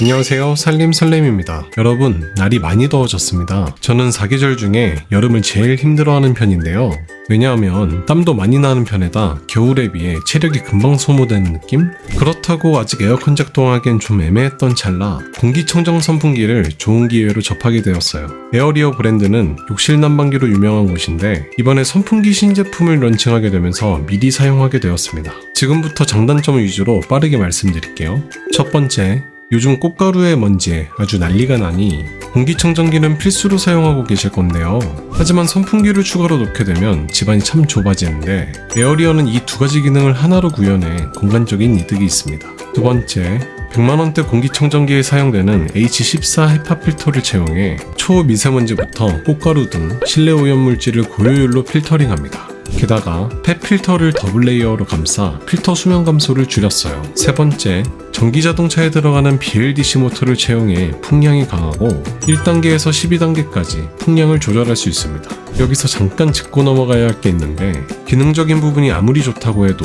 안녕하세요. 살림설렘입니다. 여러분, 날이 많이 더워졌습니다. 저는 사계절 중에 여름을 제일 힘들어하는 편인데요. 왜냐하면 땀도 많이 나는 편에다 겨울에 비해 체력이 금방 소모되는 느낌? 그렇다고 아직 에어컨 작동하기엔 좀 애매했던 찰나 공기청정 선풍기를 좋은 기회로 접하게 되었어요. 에어리어 브랜드는 욕실 난방기로 유명한 곳인데 이번에 선풍기 신제품을 런칭하게 되면서 미리 사용하게 되었습니다. 지금부터 장단점 위주로 빠르게 말씀드릴게요. 첫 번째, 요즘 꽃가루의 먼지에 아주 난리가 나니 공기청정기는 필수로 사용하고 계실 건데요. 하지만 선풍기를 추가로 놓게 되면 집안이 참 좁아지는데 에어리어는 이 두 가지 기능을 하나로 구현해 공간적인 이득이 있습니다. 두 번째, 100만원대 공기청정기에 사용되는 H14 헤파 필터를 채용해 초미세먼지부터 꽃가루 등 실내 오염물질을 고효율로 필터링합니다. 게다가 펫 필터를 더블 레이어로 감싸 필터 수면 감소를 줄였어요. 세 번째, 전기 자동차에 들어가는 BLDC 모터를 채용해 풍량이 강하고 1단계에서 12단계까지 풍량을 조절할 수 있습니다. 여기서 잠깐 짚고 넘어가야 할 게 있는데 기능적인 부분이 아무리 좋다고 해도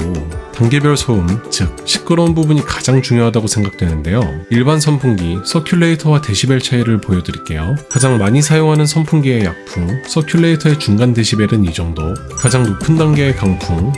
단계별 소음, 즉 시끄러운 부분이 가장 중요하다고 생각되는데요. 일반 선풍기, 서큘레이터와 데시벨 차이를 보여드릴게요. 가장 많이 사용하는 선풍기의 약풍, 서큘레이터의 중간 데시벨은 이 정도, 가장 높은 단계의 강풍,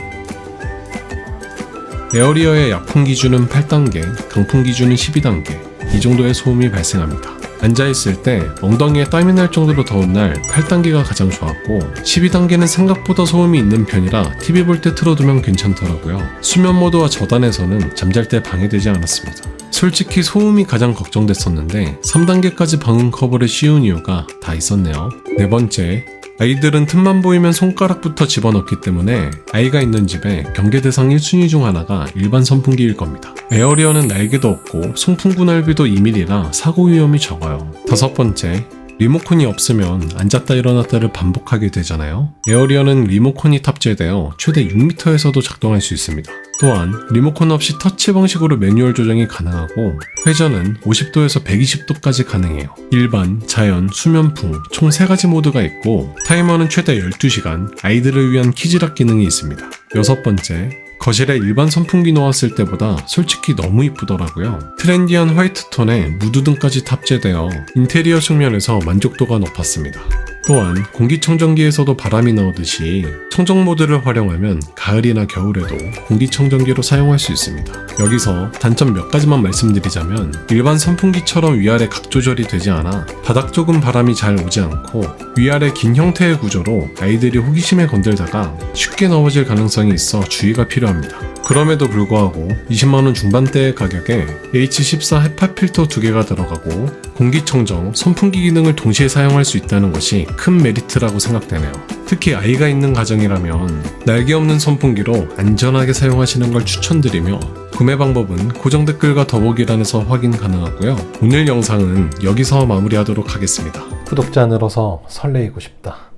에어리어의 약풍 기준은 8단계, 강풍 기준은 12단계. 이 정도의 소음이 발생합니다. 앉아있을 때 엉덩이에 땀이 날 정도로 더운 날 8단계가 가장 좋았고 12단계는 생각보다 소음이 있는 편이라 TV 볼 때 틀어두면 괜찮더라고요. 수면 모드와 저단에서는 잠잘 때 방해되지 않았습니다. 솔직히 소음이 가장 걱정됐었는데 3단계까지 방음 커버를 씌운 이유가 다 있었네요. 네 번째, 아이들은 틈만 보이면 손가락부터 집어넣기 때문에 아이가 있는 집에 경계 대상 1순위 중 하나가 일반 선풍기일 겁니다. 에어리어는 날개도 없고 송풍구 넓이도 2mm라 사고 위험이 적어요. 다섯 번째, 리모컨이 없으면 앉았다 일어났다를 반복하게 되잖아요. 에어리어는 리모컨이 탑재되어 최대 6m에서도 작동할 수 있습니다. 또한 리모컨 없이 터치 방식으로 매뉴얼 조정이 가능하고 회전은 50도에서 120도까지 가능해요. 일반, 자연, 수면풍 총 3가지 모드가 있고 타이머는 최대 12시간, 아이들을 위한 키즈락 기능이 있습니다. 여섯 번째, 거실에 일반 선풍기 놓았을 때보다 솔직히 너무 이쁘더라고요. 트렌디한 화이트 톤에 무드 등까지 탑재되어 인테리어 측면에서 만족도가 높았습니다. 또한 공기청정기에서도 바람이 나오듯이 청정 모드를 활용하면 가을이나 겨울에도 공기청정기로 사용할 수 있습니다. 여기서 단점 몇 가지만 말씀드리자면 일반 선풍기처럼 위아래 각 조절이 되지 않아 바닥 쪽은 바람이 잘 오지 않고 위아래 긴 형태의 구조로 아이들이 호기심에 건들다가 쉽게 넘어질 가능성이 있어 주의가 필요합니다. 그럼에도 불구하고 20만원 중반대의 가격에 H14 헤파 필터 두 개가 들어가고 공기청정, 선풍기 기능을 동시에 사용할 수 있다는 것이 큰 메리트라고 생각되네요. 특히 아이가 있는 가정이라면 날개 없는 선풍기로 안전하게 사용하시는 걸 추천드리며 구매 방법은 고정 댓글과 더보기란에서 확인 가능하고요. 오늘 영상은 여기서 마무리하도록 하겠습니다. 구독자 늘어서 설레이고 싶다.